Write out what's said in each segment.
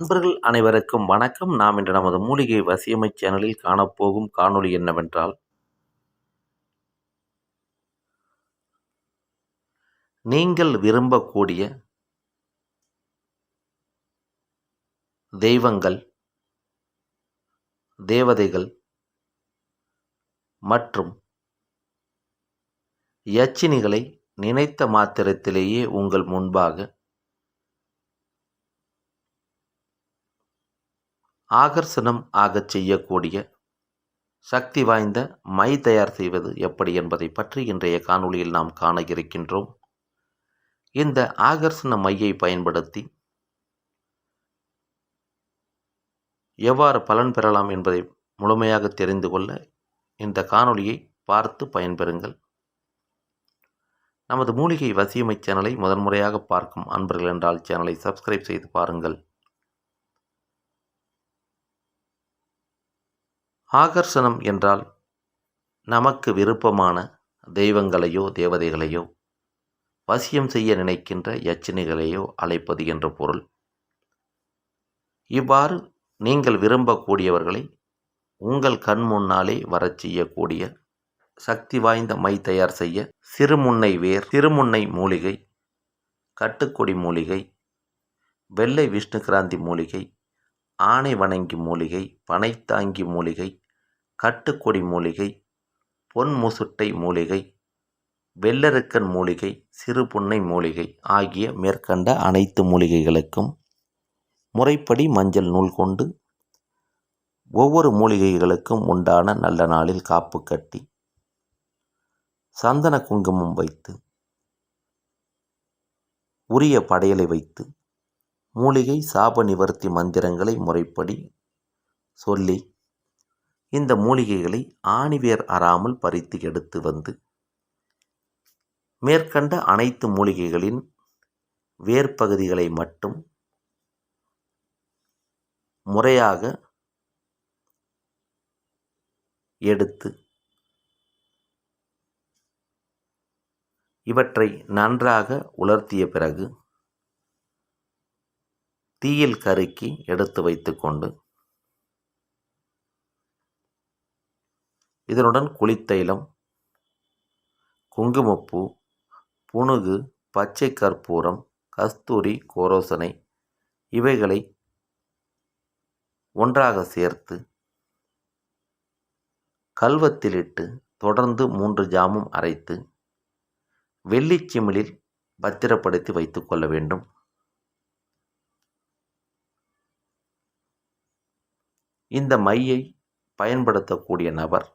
நண்பர்கள் அனைவருக்கும் வணக்கம். நாம் இன்று நமது மூலிகை வசியமை சேனலில் காணப்போகும் காணொளி என்னவென்றால் நீங்கள் விரும்பக்கூடிய தெய்வங்கள் தேவதைகள் மற்றும் யச்சினிகளை நினைத்த மாத்திரத்திலேயே உங்கள் முன்பாக ஆகர்ஷணம் ஆகச் செய்யக்கூடிய சக்தி வாய்ந்த மை தயார் செய்வது எப்படி என்பதை பற்றி இன்றைய காணொளியில் நாம் காண இருக்கின்றோம். இந்த ஆகர்ஷண மையை பயன்படுத்தி எவ்வாறு பலன் பெறலாம் என்பதை முழுமையாக தெரிந்து கொள்ள இந்த காணொளியை பார்த்து பயன்பெறுங்கள். நமது மூலிகை வசியமை சேனலை முதன்முறையாக பார்க்கும் அன்பர்கள் என்றால் சேனலை சப்ஸ்கிரைப் செய்து பாருங்கள். ஆகர்ஷணம் என்றால் நமக்கு விருப்பமான தெய்வங்களையோ தேவதைகளையோ வசியம் செய்ய நினைக்கின்ற யச்சினிகளையோ அழைப்பது என்ற பொருள். இவ்வாறு நீங்கள் விரும்பக்கூடியவர்களை உங்கள் கண் முன்னாலே வரச் செய்யக்கூடிய சக்தி வாய்ந்த மை தயார் செய்ய சிறுமுன்னை வேர் சிறுமுன்னை மூலிகை கட்டுக்கொடி மூலிகை வெள்ளை விஷ்ணுகிராந்தி மூலிகை ஆணை வணங்கி மூலிகை பனைத்தாங்கி மூலிகை கட்டுக்கொடி மூலிகை பொன்முசுட்டை மூலிகை வெள்ளருக்கன் மூலிகை சிறுபுன்னை மூலிகை ஆகிய மேற்கண்ட அனைத்து மூலிகைகளுக்கும் முறைப்படி மஞ்சள் நூல் கொண்டு ஒவ்வொரு மூலிகைகளுக்கும் உண்டான நல்ல நாளில் காப்பு கட்டி சந்தன குங்குமம் வைத்து உரிய படையலை வைத்து மூலிகை சாப நிவர்த்தி மந்திரங்களை முறைப்படி சொல்லி இந்த மூலிகைகளை ஆணிவேர் அறாமல் பறித்து எடுத்து வந்து மேற்கண்ட அனைத்து மூலிகைகளின் வேர்ப்பகுதிகளை மட்டும் முறையாக எடுத்து இவற்றை நன்றாக உலர்த்திய பிறகு தீயில் கருக்கி எடுத்து வைத்துக்கொண்டு இதனுடன் குளித்தைலம் குங்குமப்பூ புனுகு பச்சை கற்பூரம் கஸ்தூரி கோரோசனை இவைகளை ஒன்றாக சேர்த்து கல்வத்திலிட்டு தொடர்ந்து மூன்று ஜாமும் அரைத்து வெள்ளிச்சிமிழில் பத்திரப்படுத்தி வைத்துக் கொள்ள வேண்டும். இந்த மையை பயன்படுத்தக்கூடிய நபர்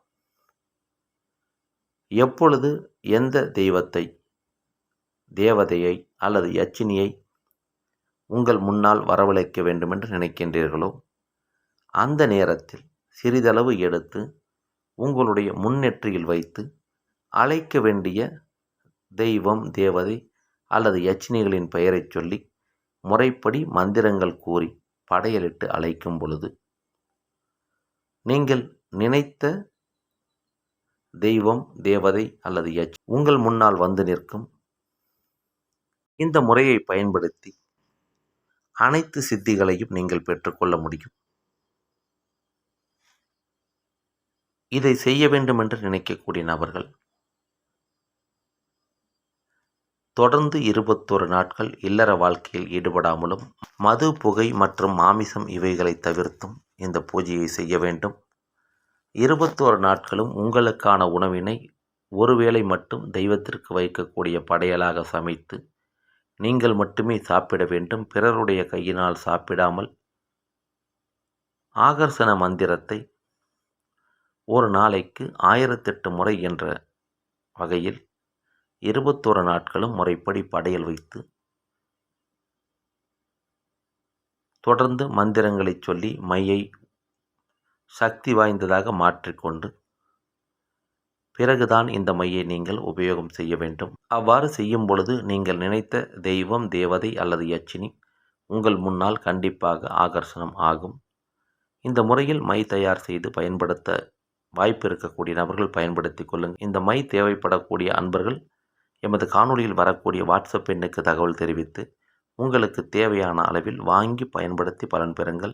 எப்பொழுது எந்த தெய்வத்தை தேவதையை அல்லது யச்சினியை உங்கள் முன்னால் வரவழைக்க வேண்டுமென்று நினைக்கின்றீர்களோ அந்த நேரத்தில் சிறிதளவு எடுத்து உங்களுடைய முன்னெற்றியில் வைத்து அழைக்க வேண்டிய தெய்வம் தேவதை அல்லது யச்சினிகளின் பெயரைச் சொல்லி முறைப்படி மந்திரங்கள் கூறி படையலிட்டு அழைக்கும் பொழுது நீங்கள் நினைத்த தெய்வம் தேவதை அல்லது யஜ் உங்கள் முன்னால் வந்து நிற்கும். இந்த முறையை பயன்படுத்தி அனைத்து சித்திகளையும் நீங்கள் பெற்றுக்கொள்ள முடியும். இதை செய்ய வேண்டும் என்று நினைக்கக்கூடிய நபர்கள் தொடர்ந்து இருபத்தொரு நாட்கள் இல்லற வாழ்க்கையில் ஈடுபடாமலும் மது புகை மற்றும் மாமிசம் இவைகளை தவிர்த்தும் இந்த பூஜையை செய்ய வேண்டும். இருபத்தோரு நாட்களும் உங்களுக்கான உணவினை ஒருவேளை மட்டும் தெய்வத்திற்கு வைக்கக்கூடிய படையலாக சமைத்து நீங்கள் மட்டுமே சாப்பிட வேண்டும். பிறருடைய கையினால் சாப்பிடாமல் ஆகர்ஷண மந்திரத்தை ஒரு நாளைக்கு ஆயிரத்தெட்டு முறை என்ற வகையில் இருபத்தோரு நாட்களும் முறைப்படி படையல் வைத்து தொடர்ந்து மந்திரங்களை சொல்லி மையை சக்தி வாய்ந்ததாக மாற்றிக்கொண்டு பிறகுதான் இந்த மையை நீங்கள் உபயோகம் செய்ய வேண்டும். அவ்வாறு செய்யும் பொழுது நீங்கள் நினைத்த தெய்வம் தேவதை அல்லது யச்சினி உங்கள் முன்னால் கண்டிப்பாக ஆகர்ஷணம் ஆகும். இந்த முறையில் மை தயார் செய்து பயன்படுத்த வாய்ப்பு இருக்கக்கூடிய நபர்கள் பயன்படுத்தி கொள்ளுங்கள். இந்த மை தேவைப்படக்கூடிய அன்பர்கள் எமது காணொலியில் வரக்கூடிய வாட்ஸ்அப் எண்ணுக்கு தகவல் தெரிவித்து உங்களுக்கு தேவையான அளவில் வாங்கி பயன்படுத்தி பலன் பெறுங்கள்.